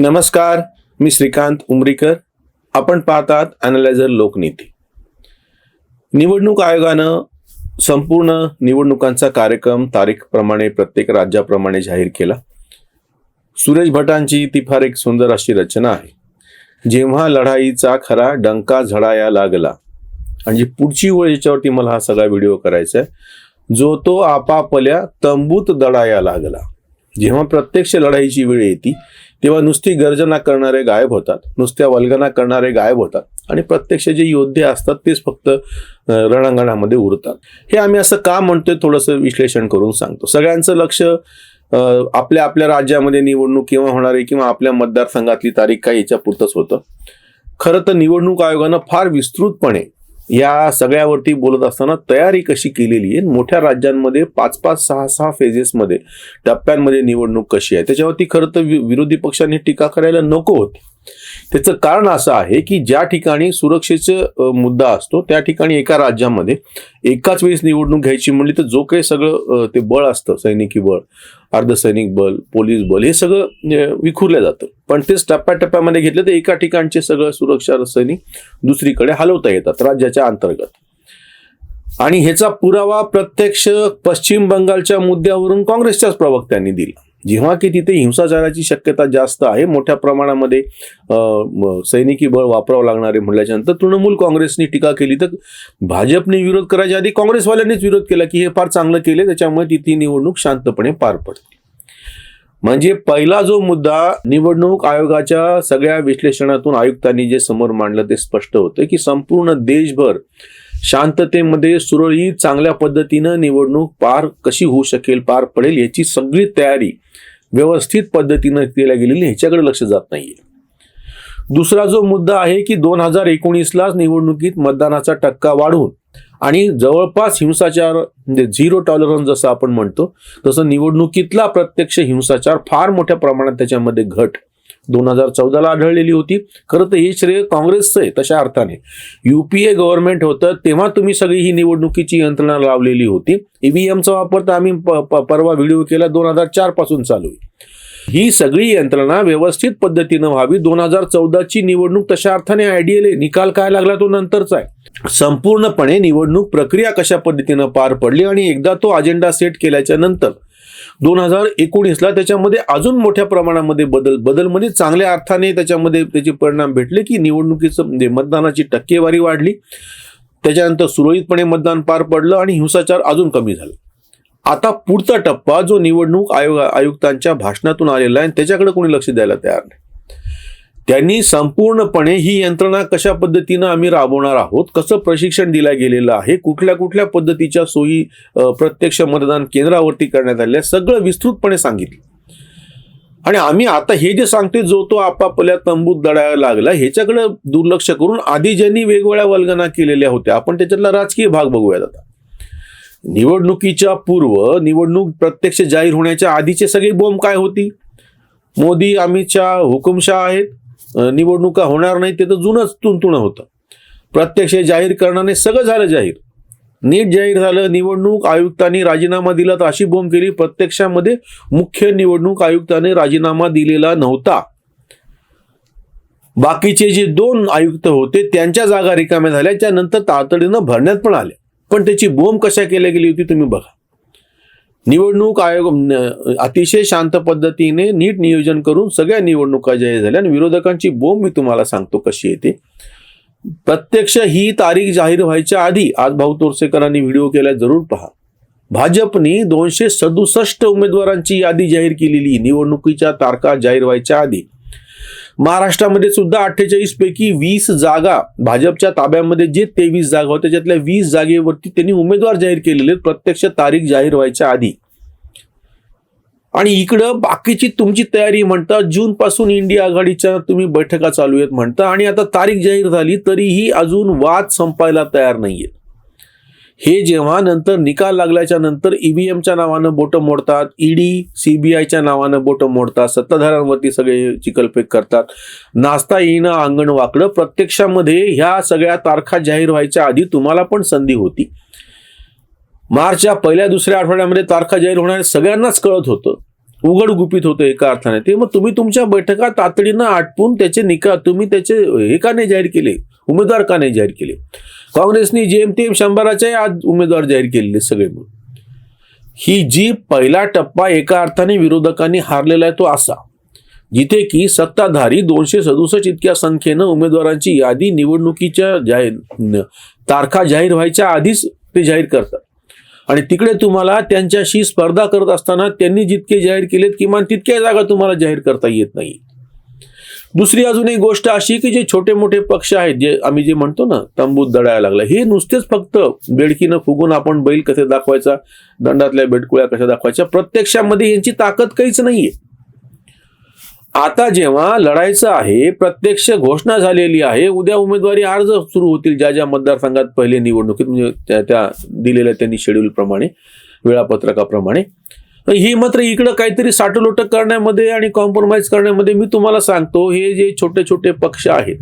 नमस्कार मी श्रीकांत उमरीकर. आपण पाहतात अॅनालायझर लोकनीती. निवडणूक आयोगानं संपूर्ण निवडणुकांचा कार्यक्रम तारीखप्रमाणे प्रत्येक राज्याप्रमाणे जाहीर केला. सुरेश भटांची ती फार एक सुंदर अशी रचना आहे. जेव्हा लढाईचा खरा डंका झडाया लागला आणि पुढची वेळ याच्यावरती मला हा सगळा व्हिडिओ करायचा आहे जो तो आपापल्या तंबूत दडाया लागला. जेव्हा प्रत्यक्ष लढाईची वेळ येते तेव्हा नुसती गर्जना करणारे गायब होतात नुसत्या वल्गना करणारे गायब होतात आणि प्रत्यक्ष जे योद्धे असतात तेच फक्त रणांगणामध्ये उरतात हे आम्ही असं का म्हणतोय थोडंसं विश्लेषण करून सांगतो. सगळ्यांचं लक्ष आपल्या आपल्या राज्यामध्ये निवडणूक केव्हा होणार आहे किंवा आपल्या मतदारसंघातली तारीख काय याच्या पुरतच होतं. खरं तर निवडणूक आयोगानं फार विस्तृतपणे या सगळ्यावरती बोलत असताना तयारी कशी केलेली आहे? मोठ्या राज्यांमध्ये पाच पाच सहा सहा फेजेसमध्ये टप्प्यांमध्ये निवडणूक कशी आहे? त्याच्यावरती खरं तर विरोधी पक्षांनी टीका करायला नको होती. त्याचं कारण असं आहे की ज्या ठिकाणी सुरक्षेचा मुद्दा असतो त्या ठिकाणी एका राज्यामध्ये एकाच वेळेस निवडणूक घ्यायची म्हणली तर जो काही सगळं ते बळ असतं सैनिकी बळ अर्धसैनिक बल पोलीस बल हे सगळं विखुरलं जातं. पण तेच टप्प्याटप्प्यामध्ये घेतलं तर एका ठिकाणचे सगळं सुरक्षा सैनिक दुसरीकडे हलवता येतात राज्याच्या अंतर्गत. आणि ह्याचा पुरावा प्रत्यक्ष पश्चिम बंगालच्या मुद्द्यावरून काँग्रेसच्याच प्रवक्त्यांनी दिला. जेव्हा की तिथे हिंसाचाराची शक्यता जास्त आहे मोठ्या प्रमाणामध्ये सैनिकी बळ वापरावं लागणारे म्हटल्याच्या नंतर तृणमूल काँग्रेसने टीका केली. तर भाजपने विरोध करायच्या आधी काँग्रेसवाल्यांनीच विरोध केला की हे फार चांगलं केले त्याच्यामुळे ती ती निवडणूक शांतपणे पार पडते. म्हणजे पहिला जो मुद्दा निवडणूक आयोगाच्या सगळ्या विश्लेषणातून आयुक्तांनी जे समोर मांडलं ते स्पष्ट होतं की संपूर्ण देशभर शांततेमध्ये सुरळीत चांगल्या पद्धतीनं निवडणूक पार कशी होऊ शकेल पार पडेल याची सगळी तयारी व्यवस्थित पद्धतीनं केल्या गेलेली ह्याच्याकडे लक्ष जात नाहीये. दुसरा जो मुद्दा आहे की दोन हजार एकोणीसलाच निवडणुकीत मतदानाचा टक्का वाढवून आणि जवळपास हिंसाचार म्हणजे झिरो टॉलरन्स जसं आपण म्हणतो तसं निवडणुकीतला प्रत्यक्ष हिंसाचार फार मोठ्या प्रमाणात त्याच्यामध्ये घट दोन हजार चौदाला आढळलेली होती. खरं तर हे श्रेय काँग्रेसचं आहे तशा अर्थाने. युपीए गव्हर्नमेंट होतं तेव्हा तुम्ही सगळी ही निवडणुकीची यंत्रणा लावलेली होती. ईव्हीएमचा वापर तर आम्ही प- परवा व्हिडिओ केला दोन हजार चारपासून चालू आहे. ही सगळी यंत्रणा व्यवस्थित पद्धतीनं व्हावी. दोन हजार चौदाची निवडणूक तशा अर्थाने आयडियल आहे. निकाल काय लागला तो नंतरचा आहे. संपूर्णपणे निवडणूक प्रक्रिया कशा पद्धतीनं पार पडली आणि एकदा तो अजेंडा सेट केल्याच्यानंतर दोन हजार एकोणीसला त्याच्यामध्ये अजून मोठ्या प्रमाणामध्ये बदल बदल म्हणजे चांगल्या अर्थाने त्याच्यामध्ये त्याचे परिणाम भेटले की निवडणुकीचं म्हणजे मतदानाची टक्केवारी वाढली. त्याच्यानंतर सुरळीतपणे मतदान पार पडलं आणि हिंसाचार अजून कमी झाला. आता पुढचा टप्पा जो निवडणूक आयोग आयुक्तांच्या भाषणातून आलेला आहे त्याच्याकडे कोणी लक्ष द्यायला तयार नाही. त्यांनी संपूर्णपणे ही यंत्रणा कशा पद्धतीनं आम्ही राबवणार आहोत कसं प्रशिक्षण दिलं गेलेलं आहे कुठल्या कुठल्या पद्धतीच्या सोयी प्रत्यक्ष मतदान केंद्रावरती करण्यात आल्या सगळं विस्तृतपणे सांगितलं. आणि आम्ही आता हे जे सांगते जो तो आपापल्या तंबूत दडायला लागला ह्याच्याकडे दुर्लक्ष करून आधी ज्यांनी वेगवेगळ्या वल्गना केलेल्या होत्या आपण त्याच्यातला राजकीय भाग बघूयात आता. निवडणुकीच्या पूर्व निवडणूक प्रत्यक्ष जाहीर होण्याच्या आधीचे सगळे बोंब काय होती? मोदी अमित शहा हुकुमशाह आहेत. निवडणुका होणार नाही ते तर जुनच तुणतुणं होतं. प्रत्यक्ष जाहीर करण्याने सगळं झालं जाहीर. नीट जाहीर झालं निवडणूक आयुक्तांनी राजीनामा दिला तर अशी बोंब केली प्रत्यक्षामध्ये मुख्य निवडणूक आयुक्ताने राजीनामा दिलेला नव्हता. बाकीचे जे दोन आयुक्त होते त्यांच्या जागा रिकाम्या झाल्या त्यानंतर तातडीनं भरण्यात पण आल्या पण त्याची बोंब कशा केल्या गेली होती तुम्ही बघा. निवडणूक आयोग न- अतिशय शांत पद्धतीने नीट नियोजन करून सगळ्या निवडणुका जाहीर झाल्या आणि विरोधकांची बोंब मी तुम्हाला सांगतो कशी येते प्रत्यक्ष ही तारीख जाहीर व्हायच्या आधी आज भाऊ तोरसेकरांनी व्हिडिओ केला जरूर पहा. भाजपने दोनशे सदुसष्ट उमेदवारांची यादी जाहीर केलेली निवडणुकीच्या तारखा जाहीर व्हायच्या आधी. महाराष्ट्रामध्ये सुद्धा अठ्ठेचाळीस पैकी वीस जागा भाजपच्या ताब्यामध्ये जे तेवीस जागा होत्या त्याच्यातल्या वीस जागेवरती त्यांनी उमेदवार जाहीर केलेले आहेत, प्रत्यक्ष तारीख जाहीर व्हायच्या आधी. आणि इकडं बाकीची तुमची तयारी म्हणता जून पासून इंडिया आघाडीच्या तुम्ही बैठका चालू आहेत म्हणता आणि आता तारीख जाहीर झाली तरीही अजून वाद संपायला तयार नाहीये हे जेव्हा नंतर निकाल लागल्याच्या नंतर ईव्हीएमच्या नावानं बोटं मोडतात ईडी सीबीआयच्या नावानं बोटं मोडतात सत्ताधाऱ्यांवरती सगळे चिकलपेक करतात. नाचता येईन अंगण वाकडं प्रत्यक्षामध्ये ह्या सगळ्या तारखा जाहीर व्हायच्या आधी तुम्हाला पण संधी होती. मार्चच्या पहिल्या दुसऱ्या आठवड्यामध्ये तारखा जाहीर होणार सगळ्यांनाच कळत होतं. उघड गुपित होतं एका अर्थाने. ते मग तुम्ही तुमच्या बैठका तातडीनं आटपून त्याचे निकाल तुम्ही त्याचे हे का नाही जाहीर केले? उमेदवार का नाही जाहीर केले? काँग्रेसने जेमतेम शंभराचे आज उमेदवार जाहीर केलेले सगळे मिळून ही जी पहिला टप्पा एका अर्थाने विरोधकांनी हारलेला आहे तो असा जिथे की सत्ताधारी दोनशे सदुसष्ट इतक्या संख्येनं उमेदवारांची यादी निवडणुकीच्या जाहीर तारखा जाहीर व्हायच्या आधीच ते जाहीर करतात. आणि तिकडे तुम्हाला त्यांच्याशी स्पर्धा करत असताना त्यांनी जितके जाहीर केलेत किमान तितक्या जागा तुम्हाला जाहीर करता येत नाही. दुसरी अजून एक गोष्ट अशी की जे छोटे मोठे पक्ष आहेत जे आम्ही जे म्हणतो ना तंबूत दडायला लागला हे नुसतेच फक्त बेडकीनं फुगून आपण बैल कसे दाखवायचा दंडातल्या बेडकुळ्या कशा दाखवायच्या प्रत्यक्षामध्ये यांची ताकद काहीच नाहीये. आता जेव्हा लढायचं आहे प्रत्यक्ष घोषणा झालेली आहे उद्या उमेदवारी अर्ज सुरू होतील ज्या ज्या मतदारसंघात पहिले निवडणुकीत म्हणजे त्या त्या दिलेल्या त्यांनी शेड्यूल प्रमाणे तर ही मात्र इकडं काहीतरी साठलोटक करण्यामध्ये आणि कॉम्प्रोमाइज करण्यामध्ये मी तुम्हाला सांगतो हे जे छोटे छोटे पक्ष आहेत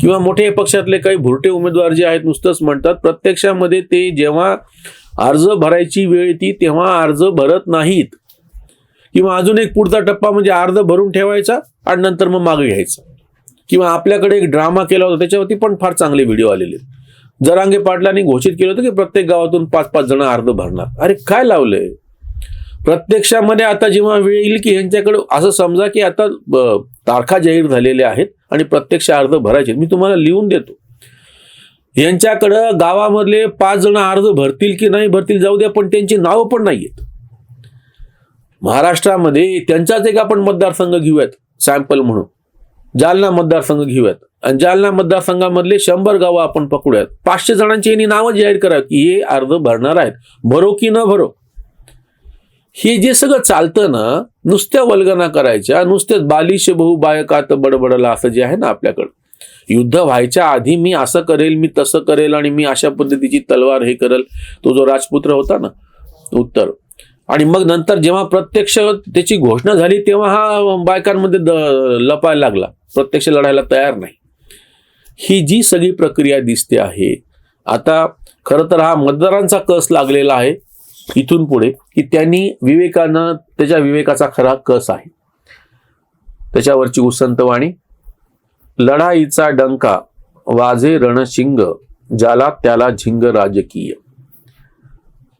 किंवा मोठे पक्षातले काही भुरटे उमेदवार जे आहेत नुसतंच म्हणतात प्रत्यक्षामध्ये ते जेव्हा अर्ज भरायची वेळ येते तेव्हा अर्ज भरत नाहीत. किंवा अजून एक पुढचा टप्पा म्हणजे अर्ज भरून ठेवायचा आणि नंतर मग मागे घ्यायचा. किंवा आपल्याकडे एक ड्रामा केला होता त्याच्यावरती पण फार चांगले व्हिडिओ आलेले आहेत. जरांगे पाटलांनी घोषित केलं होतं की प्रत्येक गावातून पाच पाच जण अर्ज भरणार. अरे काय लावलंय? प्रत्यक्षामध्ये आता जेव्हा वेळ येईल की यांच्याकडे असं समजा की आता तारखा जाहीर झालेल्या आहेत आणि प्रत्यक्ष अर्ज भरायचे मी तुम्हाला लिहून देतो. यांच्याकडं गावामधले पाच जण अर्ज भरतील की नाही भरतील जाऊ द्या पण त्यांची नावं पण नाही आहेत महाराष्ट्रामध्ये त्यांचाच एक आपण मतदारसंघ घेऊयात सॅम्पल म्हणून. जालना मतदारसंघ घेऊयात. आणि जालना मतदारसंघामधले शंभर गावं आपण पकडूयात. पाचशे जणांची यांनी नावं जाहीर करा की हे अर्ज भरणार आहेत. भरो की न भरो. हे जे सगळं चालतं ना नुसत्या वल्गना करायच्या नुसत्याच बालिश बहु बायकात बडबडला असं जे आहे ना आपल्याकडं. युद्ध व्हायच्या आधी मी असं करेल मी तसं करेल आणि मी अशा पद्धतीची तलवार हे करेल तो जो राजपुत्र होता ना उत्तर. आणि मग नंतर जेव्हा प्रत्यक्ष त्याची घोषणा झाली तेव्हा हा बायकांमध्ये द- लपायला लागला. प्रत्यक्ष लढायला तयार नाही. ही जी सगळी प्रक्रिया दिसते आहे आता खरं तर हा मतदारांचा कस लागलेला आहे इथून पुढे की त्यांनी विवेकानं त्याच्या विवेकाचा खरा कस आहे? त्याच्यावरची उसंतवाणी लढाईचा डंका वाजे रणशिंग ज्याला त्याला झिंग राजकीय.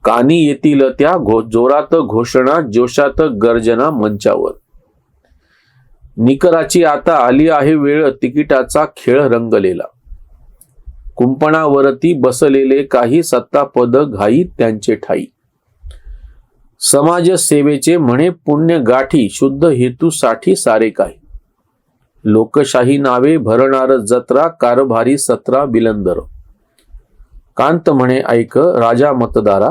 कानी येतील त्या घो जोरात घोषणा जोशात गर्जना मंचावर. निकराची आता आली आहे वेळ तिकिटाचा खेळ रंगलेला. कुंपणावरती बसलेले काही सत्तापद घाई त्यांचे ठाई. समाजसेवेचे म्हणे पुण्य गाठी शुद्ध हेतूसाठी सारे काही. लोकशाही नावे भरणार जत्रा कारभारी सत्रा बिलंदर. कांत म्हणे ऐक राजा मतदारा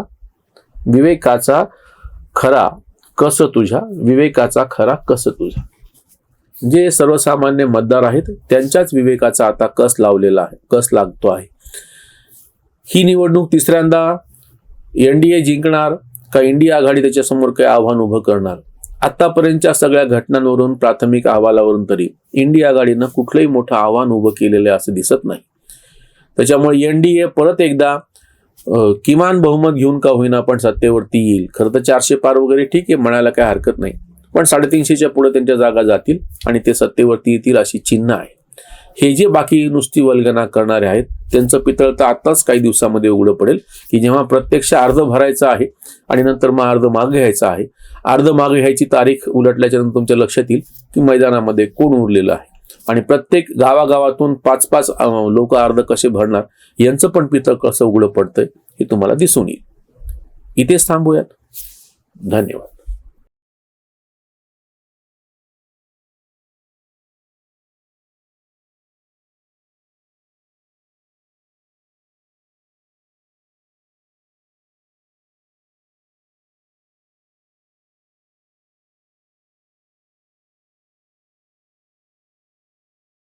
विवेकाचा खरा कस तुझ्या? विवेकाचा खरा कस तुझा जे सर्वसामान्य मतदार आहेत त्यांच्याच विवेकाचा आता कस लावलेला आहे कस लागतो आहे. ही निवडणूक तिसऱ्यांदा एन डी ए जिंकणार का इंडिया आघाडी त्याच्यासमोर काही आव्हान उभं करणार? आतापर्यंतच्या सगळ्या घटनांवरून प्राथमिक अहवालावरून तरी इंडिया आघाडीनं कुठलंही मोठं आव्हान उभं केलेलं असं दिसत नाही. त्याच्यामुळे एन डी ए परत एकदा किमान बहुमत घेऊन का होईना पण सत्तेवरती येईल. खरं तर चारशे पार वगैरे ठीक आहे म्हणायला काही हरकत नाही. पण साडेतीनशेच्या पुढे त्यांच्या जागा जातील आणि ते सत्तेवरती येतील अशी चिन्ह आहे. हे जे बाकी नुसती वल्गना करणारे आहेत त्यांचं पितळ तर आत्ताच काही दिवसामध्ये उघडं पडेल की जेव्हा प्रत्यक्ष अर्ज भरायचा आहे आणि नंतर मग अर्ज मागे घ्यायचा आहे अर्ज मागे घ्यायची तारीख उलटल्याच्या नंतर तुमच्या लक्षात येईल की मैदानामध्ये कोण उरलेलं आहे. आणि प्रत्येक गावागावातून पाच पाच लोक अर्ज कसे भरणार यांचं पण पितळ कसं उघडं पडतंय हे तुम्हाला दिसून येईल. इथेच थांबूयात. धन्यवाद.